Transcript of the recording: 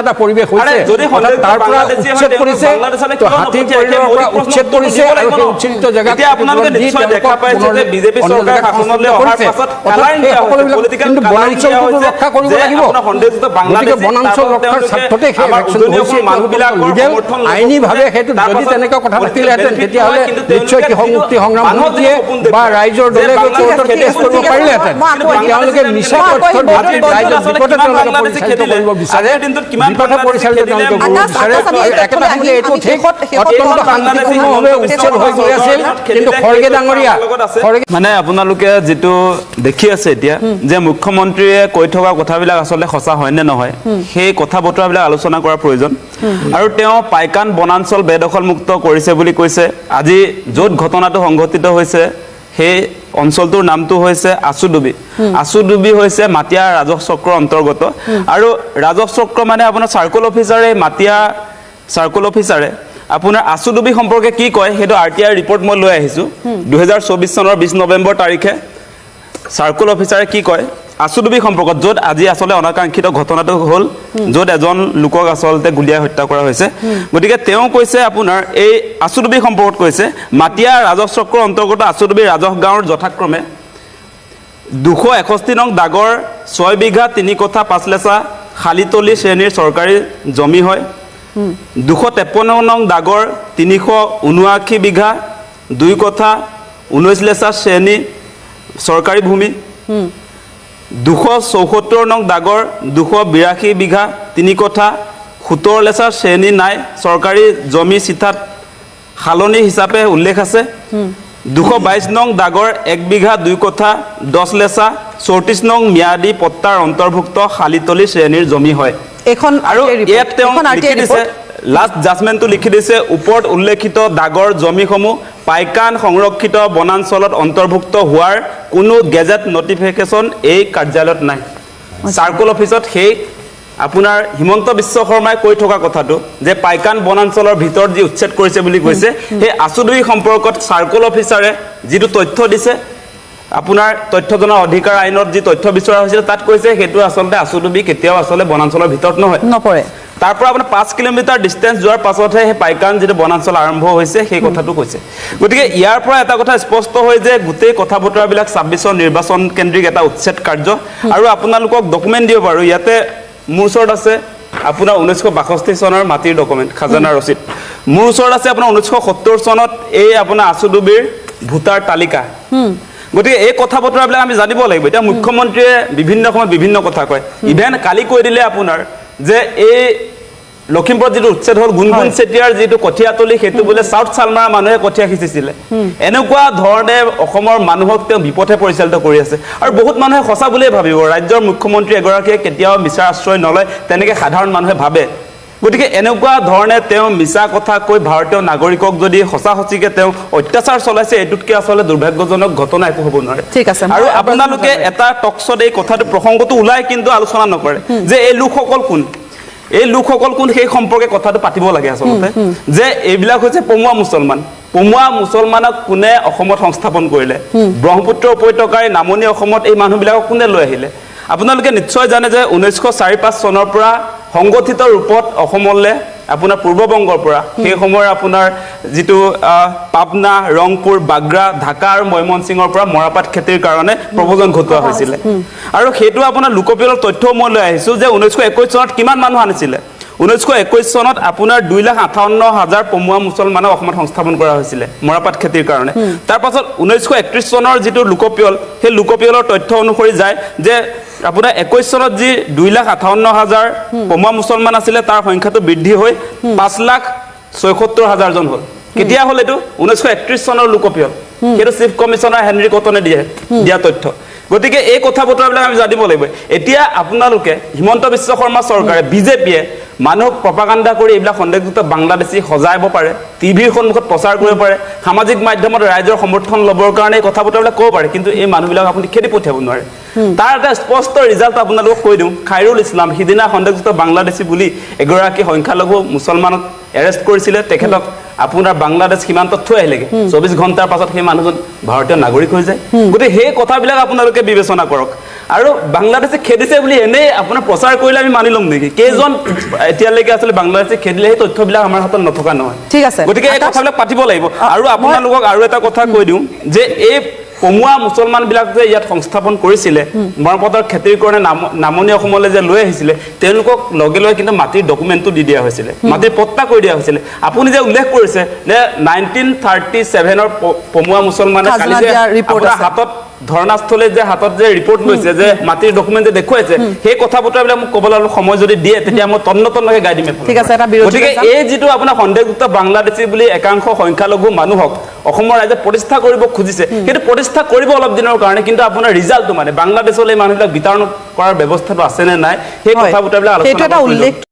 এটা পৰিৱেশ হৈছে তাৰ পৰা উচ্ছেদ কৰিছে তো কিয় হাতীৰ নপঠিয়াই? পৰিয়ালৰ সেই পৰা উচ্ছেদ কৰিছে আৰু সেই উচ্ছেদিত জেগাত কিন্তু কালাৰিং দিয়া বনাঞ্চলটোতো হৈছে ৰক্ষা কৰিব লাগিব গতিকে বনাঞ্চল ৰক্ষাৰ স্বাৰ্থতে সেই আমাৰ হৈছে লিগেল আইনীভাৱে সেইটো যদি তেনেকুৱা কথা পাতিলেহেঁতেন তেতিয়াহ'লে নিশ্চয় তেওঁলোকে কৃষক মুক্তি সংগ্ৰাম সমিতিয়ে বা ৰাইজৰ দলে গৈ কোৰ্টত কেছ কৰিব পাৰিলেহেঁতেন মই আকৌ কিন্তু তেওঁলোকে মিছা বিপদে তেওঁলোকে পৰিচালিত কৰিব বিচাৰে কিমান বিপথে পৰিচালিত মানে আপোনালোকে যিটো দেখি আছে এতিয়া যে মুখ্যমন্ত্ৰীয়ে কৈ থকা কথাবিলাক আচলতে সঁচা হয় নে নহয় সেই কথা বতৰাবিলাক আলোচনা কৰাৰ প্ৰয়োজন। আৰু তেওঁ পাইকান বনাঞ্চল বেদখলমুক্ত কৰিছে বুলি কৈছে। আজি য'ত ঘটনাটো সংঘটিত হৈছে সেই অঞ্চলটোৰ নামটো হৈছে আচুডুবি আচুডুবি হৈছে মাটিয়া ৰাজহ চক্ৰৰ অন্তৰ্গত। আৰু ৰাজহ চক্ৰ মানে আপোনাৰ চাৰ্কল অফিচাৰে মাটিয়া চাৰ্কল অফিচাৰে। আপোনাৰ আচুডুবি সম্পৰ্কে কি কয় সেইটো আৰ টি আই ৰিপৰ্ট মই লৈ আহিছোঁ। দুহেজাৰ চৌবিছ চনৰ বিছ নৱেম্বৰ তাৰিখে। চাৰ্কল অফিচাৰে কি কয় আচুডুবি সম্পৰ্কত য'ত আজি আচলতে অনাকাংক্ষিত ঘটনাটো হ'ল য'ত এজন লোকক আচলতে গুলীয়াই হত্যা কৰা হৈছে। গতিকে তেওঁ কৈছে আপোনাৰ এই আচুডুবি সম্পৰ্কত কৈছে মাটিয়া ৰাজহ চক্ৰৰ অন্তৰ্গত আচুডুবি ৰাজহ গাঁৱৰ যথাক্ৰমে দুশ এষষ্ঠি নং দাগৰ ছয় বিঘা তিনি কঠা পাঁচলেচা শালিতলি শ্ৰেণীৰ চৰকাৰী জমি হয়। দুশ তেপন্ন নং দাগৰ তিনিশ ঊনোআশী বিঘা দুই কঠা ঊনৈছ লেচা শ্ৰেণী চৰকাৰী ভূমি। দুশ চৌসত্তৰ নং দাগৰ দুশ বিৰাশী বিঘা তিনি কঠা সোতৰ লেচা শ্ৰেণী নাই চৰকাৰী জমি চিঠাত সালনি হিচাপে উল্লেখ আছে। দুশ বাইছ নং দাগৰ এক বিঘা দুই কঠা দহ লেচা চৌত্ৰিছ নং ম্যাদী পট্টাৰ অন্তৰ্ভুক্ত শালিতলি শ্ৰেণীৰ জমি হয়। এইখন আৰু ইয়াত তেওঁ লিখি দিছে। লাষ্ট জাজমেণ্টটো লিখি দিছে ওপৰত উল্লেখিত দাগৰ জমিসমূহ পাইকান সংৰক্ষিত বনাঞ্চলত অন্তৰ্ভুক্ত হোৱাৰ কোনো গেজেট নটিফিকেশ্যন এই কাৰ্যালয়ত নাই। চাৰ্কল অফিচত সেই আপোনাৰ হিমন্ত বিশ্ব শৰ্মাই কৈ থকা কথাটো যে পাইকান বনাঞ্চলৰ ভিতৰত যি উচ্ছেদ কৰিছে বুলি কৈছে সেই আচুদুই সম্পৰ্কত চাৰ্কল অফিচাৰে যিটো তথ্য দিছে আপোনাৰ তথ্য জনা অধিকাৰ আইনত যি তথ্য বিচৰা হৈছিল তাত কৈছে সেইটো আচলতে আচুডুবি কেতিয়াও আচলতে বনাঞ্চলৰ ভিতৰত নহয়। নপৰে। তাৰ পৰা আপোনাৰ পাঁচ কিলোমিটাৰ ডিষ্টেঞ্চ যোৱাৰ পাছতহে সেই পাইকান যিটো বনাঞ্চল আৰম্ভ হৈছে সেই কথাটো কৈছে। গতিকে ইয়াৰ পৰা এটা কথা স্পষ্ট হয় যে গোটেই কথা বতৰাবিলাক ছাব্বিছৰ নিৰ্বাচন কেন্দ্ৰিক এটা উচ্ছেদ কাৰ্য। আৰু আপোনালোকক ডকুমেণ্ট দিব পাৰোঁ। ইয়াতে মোৰ ওচৰত আছে আপোনাৰ ঊনৈছশ বাষষ্ঠি চনৰ মাটিৰ ডকুমেণ্ট খাজানা ৰচিদ। মোৰ ওচৰত আছে আপোনাৰ ঊনৈছশ সত্তৰ চনত এই আপোনাৰ আচুডুবিৰ ভোটাৰ তালিকা। গতিকে এই কথা বতৰাবিলাক আমি জানিব লাগিব। এতিয়া মুখ্যমন্ত্ৰীয়ে বিভিন্ন সময়ত বিভিন্ন কথা কয়। ইভেন কালি কৈ দিলে আপোনাৰ যে এই লখিমপুৰত যিটো উচ্ছেদ হ'ল গুণগুণ চেতিয়াৰ যিটো কঠীয়াতলি সেইটো বোলে চাউথ চালমাৰা মানুহে কঠীয়া সিঁচিছিলে। এনেকুৱা ধৰণে অসমৰ মানুহক তেওঁ বিপথে পৰিচালিত কৰি আছে। আৰু বহুত মানুহে সঁচা বুলিয়ে ভাবিব ৰাজ্যৰ মুখ্যমন্ত্ৰী এগৰাকীয়ে কেতিয়াও মিছাৰ আশ্ৰয় নলয় তেনেকৈ সাধাৰণ মানুহে ভাবে। গতিকে এনেকুৱা ধৰণে তেওঁ মিছা কথা কৈ ভাৰতীয় নাগৰিকক যদি সঁচা সঁচিকে তেওঁ অত্যাচাৰ চলাইছে এইটোতকৈ আচলতে দুৰ্ভাগ্যজনক ঘটনা একো হ'ব নোৱাৰে। ঠিক আছে। আৰু আপোনালোকে এটা টকছত এই কথাটো প্ৰসংগটো ওলাই কিন্তু আলোচনা নকৰে যে এই লোকসকল কোন? এই লোকসকল কোন সেই সম্পৰ্কে কথাটো পাতিব লাগে আচলতে যে এইবিলাক হৈছে পমুৱা মুছলমান। পমুৱা মুছলমানক কোনে অসমত সংস্থাপন কৰিলে? ব্ৰহ্মপুত্ৰ উপত্যকাৰ নামনি অসমত এই মানুহবিলাকক কোনে লৈ আহিলে? আপোনালোকে নিশ্চয় জানে যে ঊনৈছশ চাৰি পাঁচ চনৰ পৰা সংগঠিত ৰূপত অসমলৈ আপোনাৰ পূৰ্ববংগৰ পৰা সেই সময়ৰ আপোনাৰ যিটো পাবনা ৰংপুৰ বাগ্ৰা ঢাকা আৰু ময়মনসিঙৰ পৰা মৰাপাট খেতিৰ কাৰণে প্ৰব্ৰজন ঘটোৱা হৈছিলে। আৰু সেইটো আপোনাৰ লোকপিয়লৰ তথ্যও মই লৈ আহিছোঁ যে ঊনৈছশ একৈছ চনত কিমান মানুহ আনিছিলে? ঊনৈছশ একৈছ চনত আপোনাৰ দুই লাখ আঠাৱন্ন হাজাৰ পমুৱা মুছলমানক অসমত সংস্থাপন কৰা হৈছিলে মৰাপাট খেতিৰ কাৰণে। তাৰ পাছত ঊনৈছশ একত্ৰিছ চনৰ যিটো লোকপিয়ল সেই লোকপিয়লৰ তথ্য অনুসৰি যায় যে আপোনাৰ একৈছ চনত যি দুই লাখ আঠাৱন্ন হাজাৰ পমুৱা মুছলমান আছিলে তাৰ সংখ্যাটো বৃদ্ধি হৈ পাঁচ লাখ ছয়সত্তৰ হাজাৰজন হ'ল। কেতিয়া হ'ল এইটো? ঊনৈছশ একত্ৰিছ চনৰ লোকপিয়ল। সেইটো চিফ কমিশ্যনাৰ হেনৰি কটনে দিয়ে দিয়া তথ্য। গতিকে এই কথা বতৰাবিলাক আমি জানিব লাগিব। এতিয়া আপোনালোকে হিমন্ত বিশ্ব শৰ্মা চৰকাৰে বিজেপিয়ে মানুহক প্ৰপাগাণ্ডা কৰি এইবিলাক সন্দেহযুক্ত বাংলাদেশী সজাব পাৰে টিভিৰ সন্মুখত প্ৰচাৰ কৰিব পাৰে সামাজিক মাধ্যমত ৰাইজৰ সমৰ্থন ল'বৰ কাৰণে এই কথা বতৰাবিলাক ক'ব পাৰে কিন্তু এই মানুহবিলাক আপুনি খেদি পঠিয়াব নোৱাৰে। তাৰ এটা স্পষ্ট ৰিজাল্ট আপোনালোকক কৈ দিওঁ খাইৰুল ইছলাম সিদিনা সন্দেহযুক্ত বাংলাদেশী বুলি এগৰাকী সংখ্যালঘু মুছলমানক এৰেষ্ট কৰিছিলে তেখেতক আপোনাৰ বাংলাদেশ সীমান্তত থৈ আহিলেগে। চৌবিছ ঘণ্টাৰ পাছত সেই মানুহজন ভাৰতীয় নাগৰিক হৈ যায়। গতিকে সেই কথাবিলাক আপোনালোকে বিবেচনা কৰক। আৰু বাংলাদেশে খেদিছে বুলি এনেই আপোনাৰ প্ৰচাৰ কৰিলে আমি মানি ল'ম নেকি? কেইজন এতিয়ালৈকে আচলতে বাংলাদেশে খেদিলে সেই তথ্যবিলাক আমাৰ হাতত নথকা নহয়। ঠিক আছে। গতিকে এই কথাবিলাক পাতিব লাগিব। আৰু আপোনালোকক আৰু এটা কথা কৈ দিওঁ যে এই পমুৱা মুছলমান বিলাক যে ইয়াত সংস্থাপন কৰিছিলে মৰাপথৰ খেতিৰ কাৰণে নাম নামনি অসমলৈ যে লৈ আহিছিলে তেওঁলোকক লগে লগে কিন্তু মাটিৰ ডকুমেণ্টটো দি দিয়া হৈছিলে। মাটিৰ পট্টা কৰি দিয়া হৈছিলে। আপুনি যে উল্লেখ কৰিছে যে নাইনটিন থাৰ্টি ছেভেনৰ পমুৱা মুছলমানে। হাতত ধৰ্ণাস্থলীত যে হাতত যে ৰিপৰ্ট লৈছে যে মাটিৰ ডকুমেণ্ট যে দেখুৱাইছে সেই কথা বতৰাবিলাক মোক ক'বলৈ অলপ সময় যদি দিয়ে তেতিয়া মই তন্ন তন্নকে গাই দিম ঠিক আছে, গতিকে এই যিটো আপোনাৰ সন্দেহযুক্ত বাংলাদেশী বুলি একাংশ সংখ্যালঘু মানুহক অসমৰ ৰাইজে প্ৰতিষ্ঠা কৰিব খুজিছে সেইটো প্ৰতিষ্ঠা কৰিব অলপ দিনৰ কাৰণে কিন্তু আপোনাৰ ৰিজাল্টটো মানে বাংলাদেশলৈ মানুহবিলাক বিতৰণ কৰাৰ ব্যৱস্থাটো আছে নে নাই সেই কথা বতৰাবিলাক আলোচনা উল্লেখ